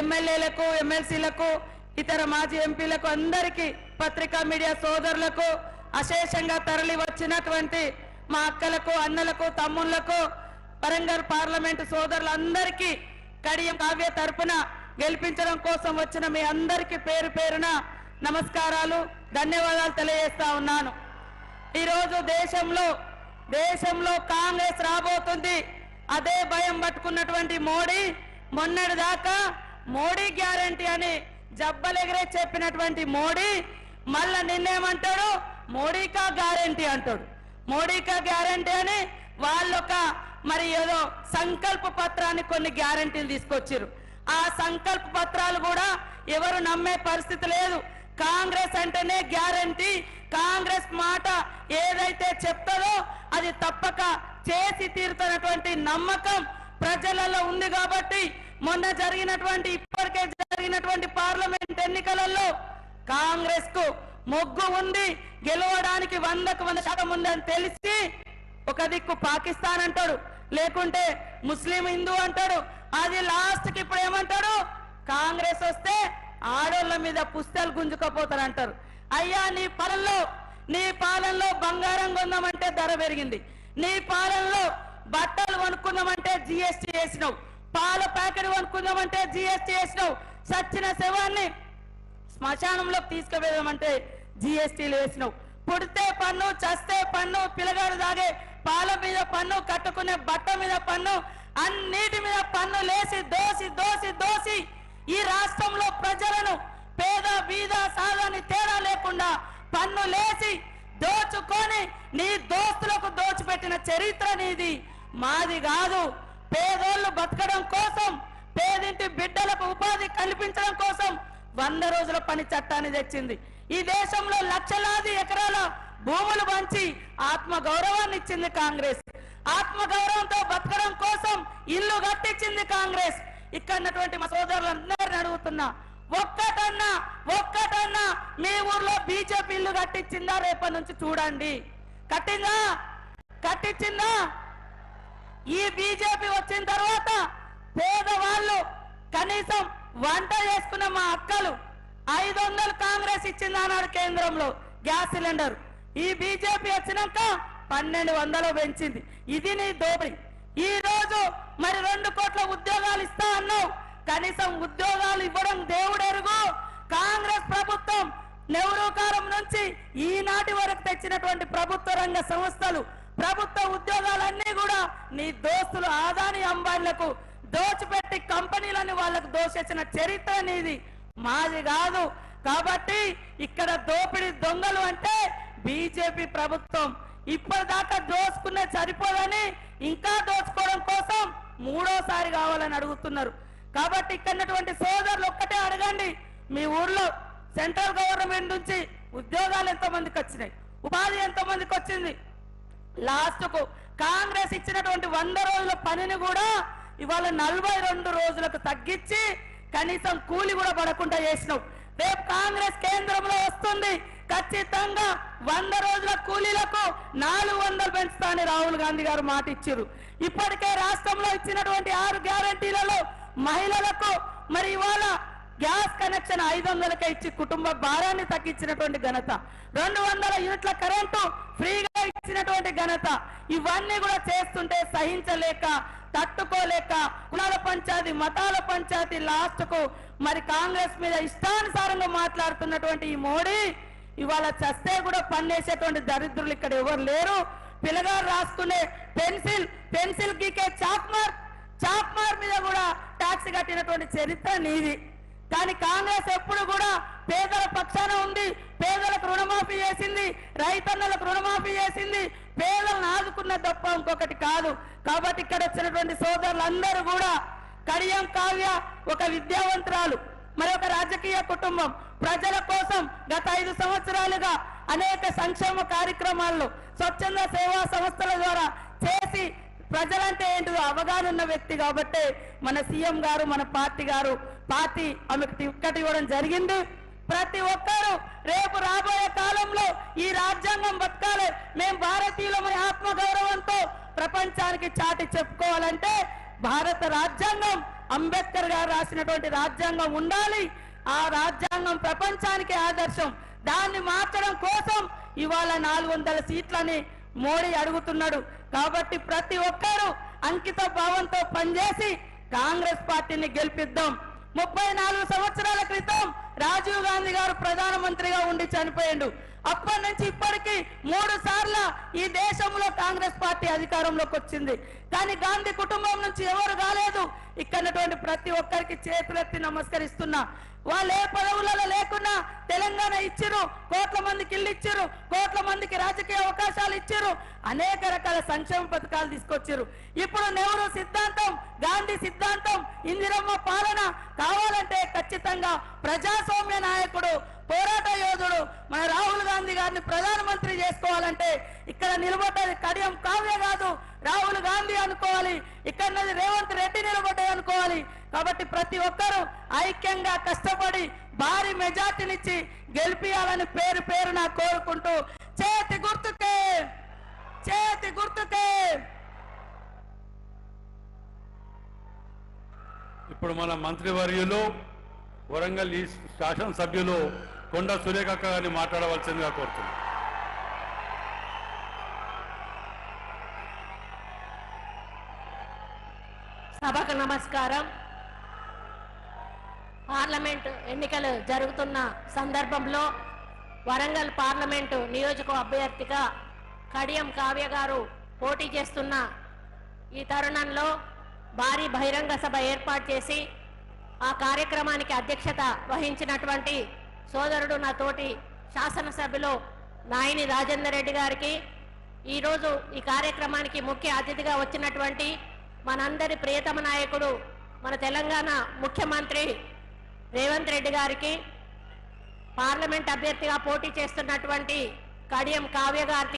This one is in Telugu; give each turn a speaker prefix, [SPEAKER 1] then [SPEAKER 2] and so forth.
[SPEAKER 1] ఎమ్మెల్యేలకు ఎమ్మెల్సీలకు ఇతర మాజీ ఎంపీలకు అందరికీ పత్రికా మీడియా సోదరులకు అశేషంగా తరలి వచ్చినటువంటి మా అక్కలకు అన్నలకు తమ్ముళ్ళకు వరంగల్ పార్లమెంటు సోదరులందరికీ కడియం కావ్య తరపున గెలిపించడం కోసం వచ్చిన మీ అందరికీ పేరు పేరున నమస్కారాలు ధన్యవాదాలు తెలియజేస్తా ఉన్నాను. ఈరోజు దేశంలో దేశంలో కాంగ్రెస్ రాబోతుంది. అదే భయం పట్టుకున్నటువంటి మోడీ మొన్నటి దాకా మోడీ గ్యారంటీ అని జబ్బలెగరే చెప్పినటువంటి మోడీ మళ్ళా నిన్నేమంటాడు? మోడీకా గ్యారంటీ అంటాడు. మోడీకా గ్యారంటీ అని వాళ్ళొక మరి ఏదో సంకల్ప పత్రాన్ని కొన్ని గ్యారంటీలు తీసుకొచ్చారు ఆ సంకల్ప పత్రాలు కూడా ఎవరు నమ్మే పరిస్థితి లేదు. కాంగ్రెస్ అంటేనే గ్యారంటీ. కాంగ్రెస్ మాట ఏదైతే చెప్తారో అది తప్పక చేసి తీరుతున్నటువంటి నమ్మకం ప్రజలలో ఉంది కాబట్టి మొన్న జరిగినటువంటి ఇప్పటికే జరిగినటువంటి పార్లమెంట్ ఎన్నికలలో కాంగ్రెస్కు మొగ్గు ఉంది గెలవడానికి వందకు వంద శాతం ఉందని తెలిసి ఒక దిక్కు పాకిస్తాన్ అంటాడు లేకుంటే ముస్లిం హిందూ అంటాడు. అది లాస్ట్కి ఇప్పుడు ఏమంటాడు? కాంగ్రెస్ వస్తే ఆడోళ్ళ మీద పుస్తలు గుంజుకపోతారు అంటారు. అయ్యా నీ పాలనలో నీ పాలనలో బంగారం కొందామంటే ధర పెరిగింది. నీ పాలనలో బట్టలు కొనుక్కుందామంటే జిఎస్టీ వేసినావు. పాల ప్యాకెట్ కొనుక్కుందామంటే జిఎస్టీ వేసినావు. సచ్చిన శవాన్ని శ్మశానంలోకి తీసుకువెళ్ళమంటే జిఎస్టీలు వేసినావు. పుడితే పన్ను చస్తే పన్ను పిల్లగాడు తాగే పాల మీద పన్ను కట్టుకునే బట్ట మీద పన్ను అన్నిటి మీద పన్ను లేసి దోసి దోసి దోసి ఈ రాష్ట్రంలో ప్రజలను పేద బీద సాదని తేడా లేకుండా పన్ను లేసి దోచుకొని నీ దోస్తులకు దోచిపెట్టిన చరిత్ర నీది. మాది కాదు. పేదోళ్ళు బతకడం కోసం పేదింటి బిడ్డలకు ఉపాధి కల్పించడం కోసం వంద రోజుల పని చట్టాన్ని తెచ్చింది. ఈ దేశంలో లక్షలాది ఎకరాల భూములు పంచి ఆత్మ గౌరవాన్ని ఇచ్చింది కాంగ్రెస్. ఆత్మ గౌరవంతో బతకడం కోసం ఇల్లు కట్టించింది కాంగ్రెస్. ఇక్కడ ఉన్నటువంటి మా సోదరులందరిని అడుగుతున్నా ఒక్కటన్నా ఒక్కటన్నా మీ ఊర్లో బీజేపీ ఇల్లు కట్టించిందా? రేపటి నుంచి చూడండి. కట్టిందా? కట్టించిందా? ఈ బీజేపీ వచ్చిన తర్వాత పేదవాళ్ళు కనీసం వంట చేసుకున్న మా అక్కలు ఐదు వందలు కాంగ్రెస్ ఇచ్చింది అన్నాడు కేంద్రంలో గ్యాస్ సిలిండర్. ఈ బీజేపీ వచ్చినాక పన్నెండు వందలు పెంచింది. ఇది నీ దోపిడి. ఈ రోజు మరి రెండు కోట్ల ఉద్యోగాలు ఇస్తా అన్నావు. కనీసం ఉద్యోగాలు ఇవ్వడం దేవుడెరుగు. కాంగ్రెస్ ప్రభుత్వం నెహ్రూ కాలం నుంచి ఈనాటి వరకు తెచ్చినటువంటి ప్రభుత్వ రంగ సంస్థలు ప్రభుత్వ ఉద్యోగాలన్నీ నీ దోస్తులు ఆదాని అంబానీలకు దోచిపెట్టి కంపెనీలని వాళ్ళకు దోషించిన చరిత్ర నీది. మాది కాదు. కాబట్టి ఇక్కడ దోపిడీ దొంగలు అంటే బీజేపీ ప్రభుత్వం. ఇప్పటిదాకా దోచుకునే సరిపోదని ఇంకా దోచుకోవడం కోసం మూడోసారి కావాలని అడుగుతున్నారు. కాబట్టి ఇక్కడ ఉన్నటువంటి సోదరులు ఒక్కటే అడగండి. మీ ఊర్లో సెంట్రల్ గవర్నమెంట్ నుంచి ఉద్యోగాలు ఎంతో మందికి వచ్చినాయి? ఉపాధి ఎంతో మందికి వచ్చింది? లాస్ట్కు కాంగ్రెస్ ఇచ్చినటువంటి వంద రోజుల పనిని కూడా ఇవాళ నలభై రెండు రోజులకు తగ్గించి కనీసం కూలి కూడా పడకుండా చేసినావు. రేపు కాంగ్రెస్ కేంద్రంలో వస్తుంది. ఖచ్చితంగా వంద రోజుల కూలీలకు నాలుగు వందలు పెంచుతానని రాహుల్ గాంధీ గారు మాట ఇచ్చారు. ఇప్పటికే రాష్ట్రంలో ఇచ్చినటువంటి ఆరు గ్యారంటీలలో మహిళలకు మరి ఇవాళ గ్యాస్ కనెక్షన్ ఐదు వందలకే ఇచ్చి కుటుంబ భారాన్ని తగ్గించినటువంటి ఘనత. రెండు వందల యూనిట్ల కరెంటు ఫ్రీగా ఇచ్చినటువంటి ఘనత. ఇవన్నీ కూడా చేస్తుంటే సహించలేక తట్టుకోలేక కులాల పంచాయతీ మతాల పంచాయతీ లాస్ట్కు మరి కాంగ్రెస్ మీద ఇష్టానుసారంగా మాట్లాడుతున్నటువంటి ఈ మోడీ ఇవాళ చస్తే కూడా పన్నేసేటువంటి దరిద్రులు ఇక్కడ ఎవరు లేరు. పిల్లగారు రాసుకునే పెన్సిల్ పెన్సిల్ గీకే చాక్మార్ చాక్మార్ మీద కూడా ట్యాక్స్ కట్టినటువంటి చరిత్ర నీది. కానీ కాంగ్రెస్ ఎప్పుడు కూడా పేదల పక్షాన ఉంది పేదలకు రుణమాఫీ చేసింది రైతన్నలకు రుణమాఫీ చేసింది పేదలను ఆదుకున్న తప్ప ఇంకొకటి కాదు. కాబట్టి ఇక్కడ వచ్చినటువంటి సోదరులందరూ కూడా కడియం కావ్య ఒక విద్యావంతురాలు మరి ఒక రాజకీయ కుటుంబం. ప్రజల కోసం గత ఐదు సంవత్సరాలుగా అనేక సంక్షేమ కార్యక్రమాల్లో స్వచ్ఛంద సేవా సంస్థల ద్వారా చేసి ప్రజలంటే ఏంటో అవగాహన ఉన్న వ్యక్తి కాబట్టి మన సీఎం గారు మన పార్టీ గారు పార్టీ ఆమెకు టికెట్ ఇవ్వడం జరిగింది. ప్రతి ఒక్కరూ రేపు రాబోయే కాలంలో ఈ రాజ్యాంగం బతకాలి. మేము భారతీయులమని ఆత్మగౌరవంతో ప్రపంచానికి చాటి చెప్పుకోవాలంటే భారత రాజ్యాంగం అంబేద్కర్ గారు రాసినటువంటి రాజ్యాంగం ఉండాలి. ఆ రాజ్యాంగం ప్రపంచానికి ఆదర్శం. దాన్ని మార్చడం కోసం ఇవాళ నాలుగు వందల సీట్లని మోడీ అడుగుతున్నాడు. కాబట్టి ప్రతి ఒక్కరూ అంకిత భావంతో పనిచేసి కాంగ్రెస్ పార్టీని గెలిపిద్దాం. ముప్పై నాలుగు సంవత్సరాల క్రితం రాజీవ్ గాంధీ గారు ప్రధానమంత్రిగా ఉండి చనిపోయిండు. అప్పటి నుంచి ఇప్పటికి మూడు సార్లు ఈ దేశంలో కాంగ్రెస్ పార్టీ అధికారంలోకి వచ్చింది. కానీ గాంధీ కుటుంబం నుంచి ఎవరు కాలేదు ఇక్కడటువంటి ప్రతి ఒక్కరికి చేతులెత్తి నమస్కరిస్తున్నా. వాళ్ళు ఏ పదవులలో లేకున్నా తెలంగాణ ఇచ్చిరు కోట్ల మందికి ఇల్లు ఇచ్చిరు కోట్ల మందికి రాజకీయ అవకాశాలు ఇచ్చిరు అనేక రకాల సంక్షేమ పథకాలు తీసుకొచ్చారు ఇప్పుడు నెహ్రూ సిద్ధాంతం గాంధీ సిద్ధాంతం ఇందిరమ్మ పాలన కావాలంటే ఖచ్చితంగా ప్రజాస్వామ్య నాయకుడు పోరాట యోధుడు మన రాహుల్ గాంధీ గారిని ప్రధానమంత్రి చేసుకోవాలంటే ఇక్కడ నిలబడ్డది కడియం కావ్య కాదు. రాహుల్ గాంధీ అనుకోవాలి ఇక్కడ రేవంత్ రెడ్డి నిలబడ్డాయి అనుకోవాలి. కాబట్టి ప్రతి ఒక్కరూ ఐక్యంగా కష్టపడి భారీ మెజార్టీనిచ్చి గెలిపియాలని పేరు పేరు నా కోరుకుంటూ చేతి గుర్తుకే చేతి గుర్తుకే.
[SPEAKER 2] ఇప్పుడు మన మంత్రివర్యులు వరంగల్ ఈస్ట్ శాసనసభ్యులు కొండ సురేఖక్క గారిని మాట్లాడవలసిందిగా కోరుతున్నాను
[SPEAKER 3] సభకు నమస్కారం. పార్లమెంట్ ఎన్నికలు జరుగుతున్న సందర్భంలో వరంగల్ పార్లమెంటు నియోజక అభ్యర్థిగా కడియం కావ్య గారు పోటీ చేస్తున్న ఈ తరుణంలో భారీ బహిరంగ సభ ఏర్పాటు చేసి ఆ కార్యక్రమానికి అధ్యక్షత వహించినటువంటి సోదరుడు నా తోటి శాసనసభ్యులు నాయని రాజేందర్ రెడ్డి గారికి ఈరోజు ఈ కార్యక్రమానికి ముఖ్య అతిథిగా వచ్చినటువంటి మనందరి ప్రియతమ నాయకుడు మన తెలంగాణ ముఖ్యమంత్రి రేవంత్ రెడ్డి గారికి పార్లమెంట్ అభ్యర్థిగా పోటీ చేస్తున్నటువంటి కడియం కావ్య గారికి